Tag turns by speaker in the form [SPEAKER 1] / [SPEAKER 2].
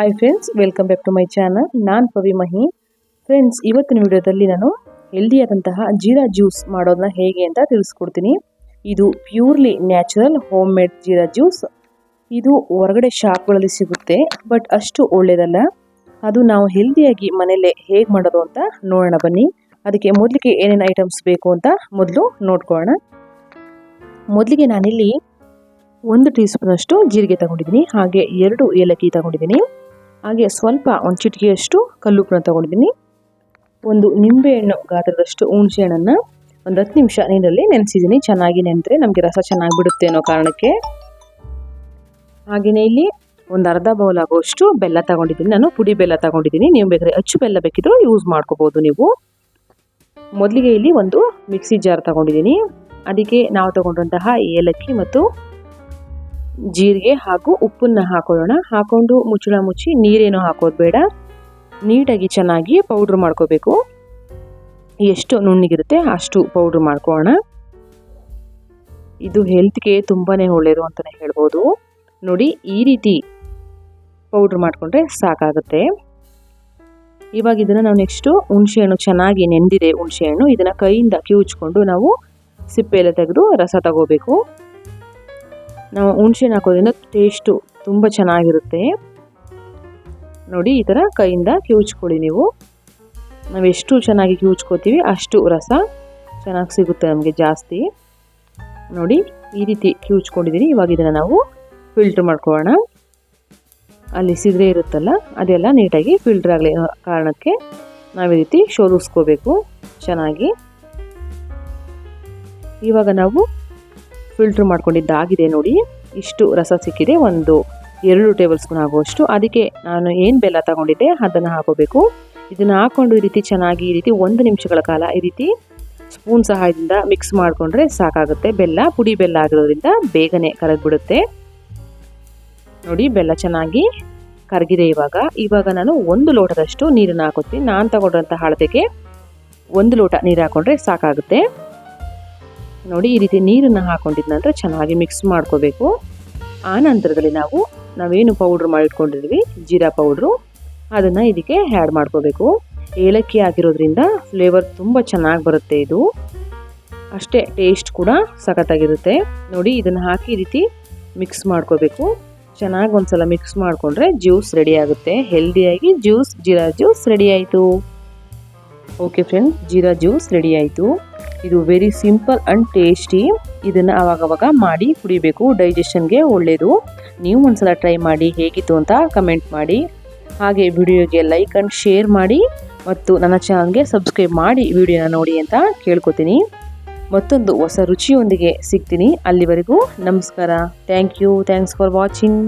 [SPEAKER 1] Hi friends welcome back to my channel ನಾನು ಪವಿ ಮಹಿ. Friends ಇವತ್ತಿನ ವಿಡಿಯೋದಲ್ಲಿ ನಾನು ಹೆಲ್ದಿಯಾದಂತಹ ಜೀರಾ ಜ್ಯೂಸ್ ಮಾಡೋದನ್ನ ಹೇಗೆ ಅಂತ ತಿಳಿಸ್ಕೊಡ್ತೀನಿ. ಇದು purely natural homemade jeera juice ಇದು ಹೊರಗಡೆ ಶಾಪ್ಗಳಲ್ಲಿ ಸಿಗುತ್ತೆ ಬಟ್ ಅಷ್ಟು ಒಳ್ಳೆಯದಲ್ಲ ಅದು ನಾವು ಹೆಲ್ದಿಯಾಗಿ ಮನೆಯಲ್ಲೇ ಹೇಗೆ ಮಾಡೋದು ಅಂತ ನೋಡೋಣ ಬನ್ನಿ. ಅದಕ್ಕೆ ಮೊದಲಿಗೆ ಏನೇನು ಐಟಮ್ಸ್ ಬೇಕು ಅಂತ ಮೊದಲು ನೋಡ್ಕೊಳ್ಳೋಣ. ಮೊದಲಿಗೆ ನಾನಿಲ್ಲಿ ಒಂದು ಟೀ ಸ್ಪೂನಷ್ಟು ಜೀರಿಗೆ ತಗೊಂಡಿದ್ದೀನಿ, ಹಾಗೆ ಎರಡು ಏಲಕ್ಕಿ ತಗೊಂಡಿದ್ದೀನಿ. ಹಾಗೆ ಸ್ವಲ್ಪ ಒಂದು ಚಿಟಿಕೆಯಷ್ಟು ಕಲ್ಲುಪ್ಪನ್ನ ತಗೊಂಡಿದ್ದೀನಿ. ಒಂದು ನಿಂಬೆಹಣ್ಣು ಗಾತ್ರದಷ್ಟು ಹುಣಸೆ ಹಣ್ಣನ್ನು ಒಂದು ಹತ್ತು ನಿಮಿಷ ನೀರಲ್ಲಿ ನೆನೆಸಿದ್ದೀನಿ. ಚೆನ್ನಾಗಿ ನೆನೆದ್ರೆ ನಮಗೆ ರಸ ಚೆನ್ನಾಗಿ ಬಿಡುತ್ತೆ ಅನ್ನೋ ಕಾರಣಕ್ಕೆ. ಹಾಗೆಯೇ ಇಲ್ಲಿ ಒಂದು ಅರ್ಧ ಬೌಲ್ ಆಗುವಷ್ಟು ಬೆಲ್ಲ ತಗೊಂಡಿದ್ದೀನಿ. ನಾನು ಪುಡಿ ಬೆಲ್ಲ ತಗೊಂಡಿದ್ದೀನಿ. ನೀವು ಬೇಕಾದ್ರೆ ಅಚ್ಚು ಬೆಲ್ಲ ಬೇಕಿದ್ರೂ ಯೂಸ್ ಮಾಡ್ಕೋಬೋದು ನೀವು. ಮೊದಲಿಗೆ ಇಲ್ಲಿ ಒಂದು ಮಿಕ್ಸಿ ಜಾರ್ ತಗೊಂಡಿದ್ದೀನಿ. ಅದಕ್ಕೆ ನಾವು ತಗೊಂಡಂತಹ ಏಲಕ್ಕಿ ಮತ್ತು ಜೀರಿಗೆ ಹಾಗೂ ಉಪ್ಪನ್ನ ಹಾಕೊಳ್ಳೋಣ. ಹಾಕೊಂಡು ಮುಚ್ಚಳ ಮುಚ್ಚಿ ನೀರೇನು ಹಾಕೋದು ಬೇಡ. ನೀಟಾಗಿ ಚೆನ್ನಾಗಿ ಪೌಡ್ರ್ ಮಾಡ್ಕೋಬೇಕು. ಎಷ್ಟು ನುಣ್ಣಗಿರುತ್ತೆ ಅಷ್ಟು ಪೌಡ್ರ್ ಮಾಡ್ಕೋಣ ಇದು ಹೆಲ್ತ್ಗೆ ತುಂಬಾ ಒಳ್ಳೆಯದು ಅಂತಲೇ ಹೇಳ್ಬೋದು. ನೋಡಿ, ಈ ರೀತಿ ಪೌಡ್ರ್ ಮಾಡಿಕೊಂಡ್ರೆ ಸಾಕಾಗುತ್ತೆ. ಇವಾಗ ಇದನ್ನು ನಾವು ನೆಕ್ಸ್ಟು ಹುಣಸೆಹಣ್ಣು ಚೆನ್ನಾಗಿ ನೆಂದಿದೆ ಹುಣಸೆಹಣ್ಣು. ಇದನ್ನು ಕೈಯಿಂದ ಕಿವುಚ್ಕೊಂಡು ನಾವು ಸಿಪ್ಪೆಲ್ಲ ತೆಗೆದು ರಸ ತಗೋಬೇಕು. ನಾವು ಹುಣಸೆಹಣ್ಣು ಹಾಕೋದ್ರಿಂದ ಟೇಸ್ಟು ತುಂಬ ಚೆನ್ನಾಗಿರುತ್ತೆ. ನೋಡಿ, ಈ ಥರ ಕೈಯಿಂದ ಕಿವುಚ್ಕೊಳ್ಳಿ ನೀವು. ನಾವು ಎಷ್ಟು ಚೆನ್ನಾಗಿ ಕಿವುಚ್ಕೋತೀವಿ ಅಷ್ಟು ರಸ ಚೆನ್ನಾಗಿ ಸಿಗುತ್ತೆ ನಮಗೆ ಜಾಸ್ತಿ. ನೋಡಿ, ಈ ರೀತಿ ಕಿವುಚ್ಕೊಂಡಿದ್ದೀನಿ ಇವಾಗ ಇದನ್ನು ನಾವು ಫಿಲ್ಟ್ರ್ ಮಾಡ್ಕೊಳ್ಳೋಣ. ಅಲ್ಲಿ ಸಿದ್ರೆ ಇರುತ್ತಲ್ಲ, ಅದೆಲ್ಲ ನೀಟಾಗಿ ಫಿಲ್ಟ್ರ್ ಆಗಲಿ ಕಾರಣಕ್ಕೆ ನಾವು ಈ ರೀತಿ ಶೋಧಿಸ್ಕೋಬೇಕು ಚೆನ್ನಾಗಿ. ಇವಾಗ ನಾವು ಫಿಲ್ಟ್ರ್ ಮಾಡ್ಕೊಂಡಿದ್ದಾಗಿದೆ ನೋಡಿ. ಇಷ್ಟು ರಸ ಸಿಕ್ಕಿದೆ, ಒಂದು ಎರಡು ಟೇಬಲ್ ಸ್ಪೂನ್ ಆಗುವಷ್ಟು. ಅದಕ್ಕೆ ನಾನು ಏನು ಬೆಲ್ಲ ತಗೊಂಡಿದ್ದೆ, ಅದನ್ನು ಹಾಕೋಬೇಕು. ಇದನ್ನು ಹಾಕ್ಕೊಂಡು ಈ ರೀತಿ ಚೆನ್ನಾಗಿ, ಈ ರೀತಿ ಒಂದು ನಿಮಿಷಗಳ ಕಾಲ ಈ ರೀತಿ ಸ್ಪೂನ್ ಸಹಾಯದಿಂದ ಮಿಕ್ಸ್ ಮಾಡಿಕೊಂಡ್ರೆ ಸಾಕಾಗುತ್ತೆ. ಬೆಲ್ಲ, ಪುಡಿ ಬೆಲ್ಲ ಆಗಿರೋದ್ರಿಂದ ಬೇಗನೆ ಕರಗಿಬಿಡುತ್ತೆ. ನೋಡಿ, ಬೆಲ್ಲ ಚೆನ್ನಾಗಿ ಕರಗಿದೆ ಇವಾಗ. ಇವಾಗ ನಾನು ಒಂದು ಲೋಟದಷ್ಟು ನೀರನ್ನು ಹಾಕೋತೀನಿ. ನಾನು ತಗೊಂಡಂಥ ಅಳತೆಗೆ ಒಂದು ಲೋಟ ನೀರು ಹಾಕೊಂಡ್ರೆ ಸಾಕಾಗುತ್ತೆ. ನೋಡಿ ಈ ರೀತಿ ನೀರನ್ನು ಹಾಕೊಂಡಿದ ನಂತರ ಚೆನ್ನಾಗಿ ಮಿಕ್ಸ್ ಮಾಡ್ಕೋಬೇಕು. ಆ ನಂತರದಲ್ಲಿ ನಾವು ನಾವೇನು ಪೌಡ್ರ್ ಮಾಡಿಟ್ಕೊಂಡಿದ್ವಿ? ಜೀರಾ ಪೌಡ್ರು ಅದನ್ನು ಇದಕ್ಕೆ ಆ್ಯಡ್ ಮಾಡ್ಕೋಬೇಕು. ಏಲಕ್ಕಿ ಹಾಕಿರೋದ್ರಿಂದ ಫ್ಲೇವರ್ ತುಂಬ ಚೆನ್ನಾಗಿ ಬರುತ್ತೆ ಇದು. ಅಷ್ಟೇ ಟೇಸ್ಟ್ ಕೂಡ ಸಖತ್ತಾಗಿರುತ್ತೆ. ನೋಡಿ ಇದನ್ನು ಹಾಕಿ ಈ ರೀತಿ ಮಿಕ್ಸ್ ಮಾಡ್ಕೋಬೇಕು. ಚೆನ್ನಾಗಿ ಒಂದ್ಸಲ ಮಿಕ್ಸ್ ಮಾಡಿಕೊಂಡ್ರೆ ಜ್ಯೂಸ್ ರೆಡಿ ಆಗುತ್ತೆ. ಹೆಲ್ದಿಯಾಗಿ ಜ್ಯೂಸ್ ಜೀರಾ ಜ್ಯೂಸ್ ರೆಡಿ ಆಯಿತು. Okay friend jeera juice ready ಆಯಿತು. ಇದು ವೆರಿ ಸಿಂಪಲ್ ಆ್ಯಂಡ್ ಟೇಸ್ಟಿ ಇದನ್ನು ಅವಾಗವಾಗ ಮಾಡಿ ಕುಡಿಬೇಕು. ಡೈಜೆಷನ್ಗೆ ಒಳ್ಳೆಯದು ನೀವು ಒಂದ್ಸಲ ಟ್ರೈ ಮಾಡಿ ಹೇಗಿತ್ತು ಅಂತ ಕಮೆಂಟ್ ಮಾಡಿ. ಹಾಗೆ ವಿಡಿಯೋಗೆ ಲೈಕ್ ಆ್ಯಂಡ್ ಶೇರ್ ಮಾಡಿ. ಮತ್ತು ನನ್ನ ಚಾನಲ್ಗೆ ಸಬ್ಸ್ಕ್ರೈಬ್ ಮಾಡಿ ವಿಡಿಯೋನ ನೋಡಿ ಅಂತ ಕೇಳ್ಕೊತೀನಿ. ಮತ್ತೊಂದು ಹೊಸ ರುಚಿಯೊಂದಿಗೆ ಸಿಗ್ತೀನಿ. ಅಲ್ಲಿವರೆಗೂ ನಮಸ್ಕಾರ. Thank you thanks for watching